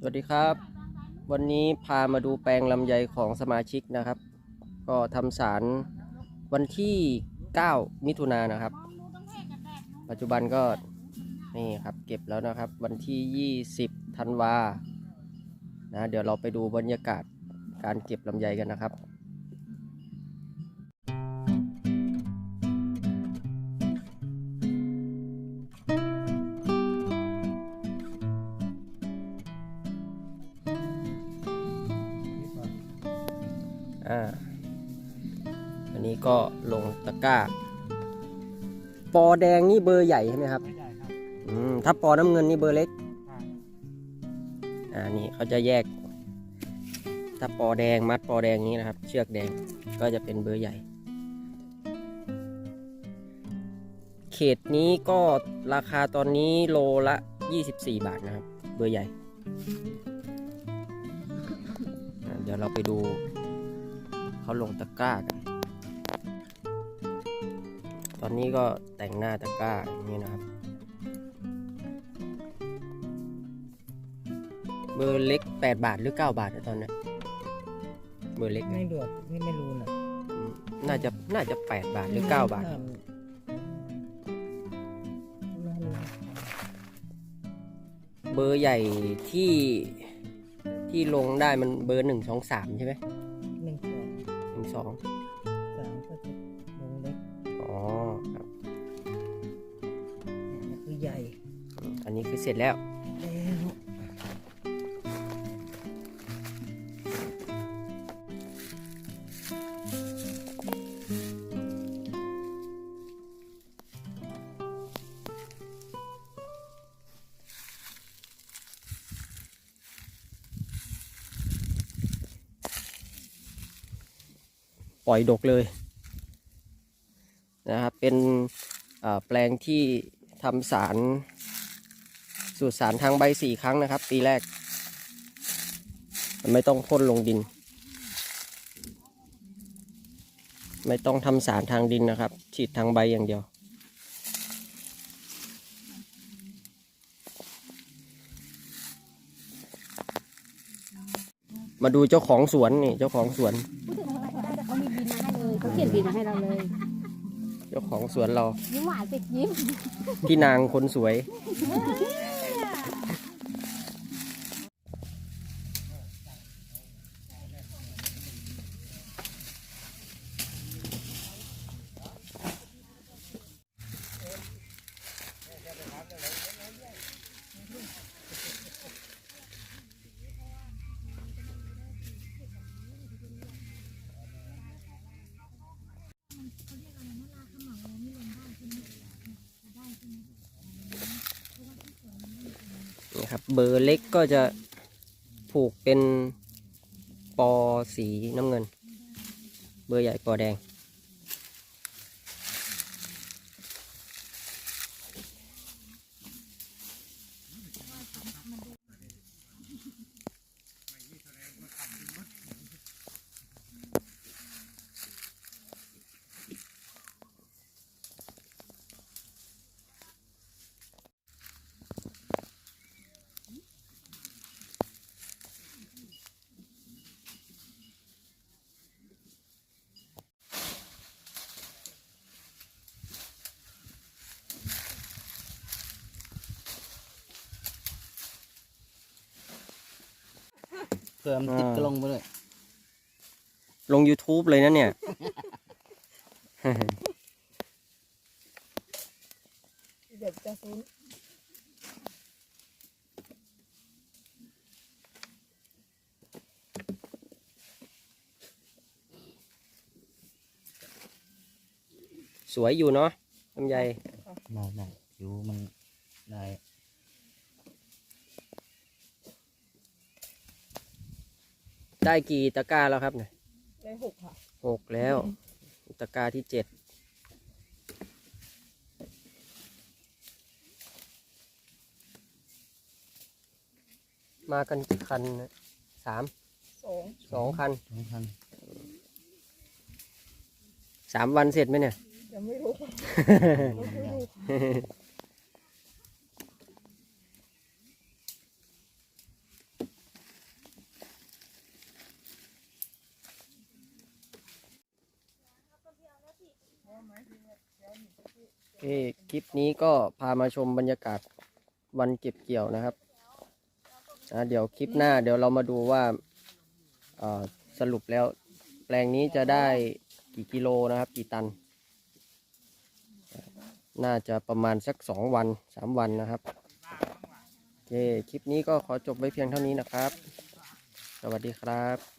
สวัสดีครับ วันนี้พามาดูแปลงลำไยของสมาชิกนะครับ ก็ทำสารวันที่ 9 มิถุนายนนะครับ ปัจจุบันก็นี่ครับเก็บแล้วนะครับ วันที่ 20 ธันวานะเดี๋ยวเราไปดูบรรยากาศการเก็บลำไยกันนะครับ อ่าอันนี้ก็ลงตะกร้า ปอแดงนี่เบอร์ใหญ่ใช่ไหมครับไม่ได้ครับอืมถ้าปอน้ำเงินนี่เบอร์เล็กใช่อ่านี่เขาจะแยก ถ้าปอแดงมัดปอแดงนี้นะครับ เชือกแดงก็จะเป็นเบอร์ใหญ่ เขตนี้ก็ราคาตอนนี้โลละ 24 บาทนะครับ เบอร์ใหญ่อ่าเดี๋ยวเราไปดู เขาลงตะกร้ากัน ตอนนี้ก็แต่งหน้าตะกร้าอย่างนี้นะครับ เบอร์เล็ก 8 บาทหรือ 9 บาทนะตอนเนี้ยเบอร์เล็กไม่ดวกไม่ไม่รู้นะอืมน่าจะน่าจะ 8 บาทหรือ 9 บาทไม่รู้เบอร์ใหญ่ที่ที่ลงได้มันเบอร์หนึ่งสองสามใช่ไหม สองสามก็จะลงเล็กอ๋อครับนี่คือใหญ่อืมอันนี้คือเสร็จแล้วแล้ ปล่อยดกเลยนะครับเป็นแปลงที่ทำสารสูตรสารทางใบสี่ครั้งนะครับ ปีแรก ไม่ต้องพ่นลงดิน ไม่ต้องทำสารทางดินนะครับ ฉีดทางใบอย่างเดียว มาดูเจ้าของสวนนี่เจ้าของสวน เขามีบินมาให้ เลยเขาเขียนบินมาให้เราเลย เจ้าของสวนเรา ยิ้มหวานติดยิ้ม พี่นางคนสวย นะครับ เบอร์เล็กก็จะผูกเป็นปอสีน้ำเงิน เบอร์ใหญ่ปอแดงเผื่อมันติดอ่ากระลงไปเลยลง YouTube เลยนะเนี่ย เดี๋ยวจะซื้อสวยอยู่เนาะลำไย ได้ได้อยู่มันได้ ได้กี่ตะกร้าแล้วครับเนี่ยได้หกค่ะหกแล้ว ตะกร้าที่เจ็ดมากันกี่คันนะสามสองสองคันสองพันสามวันเสร็จไหมเนี่ย ยังไม่รู้ได้ โอเคคลิปนี้ก็พามาชมบรรยากาศวันเก็บเกี่ยวนะครับนะเดี๋ยวคลิปหน้าเดี๋ยวเรามาดูว่าสรุปแล้วแปลงนี้จะได้กี่กิโลนะครับ กี่ตัน น่าจะประมาณสักสองวันสามวันนะครับโอเคคลิปนี้ก็ขอจบไว้เพียงเท่านี้นะครับ สวัสดีครับ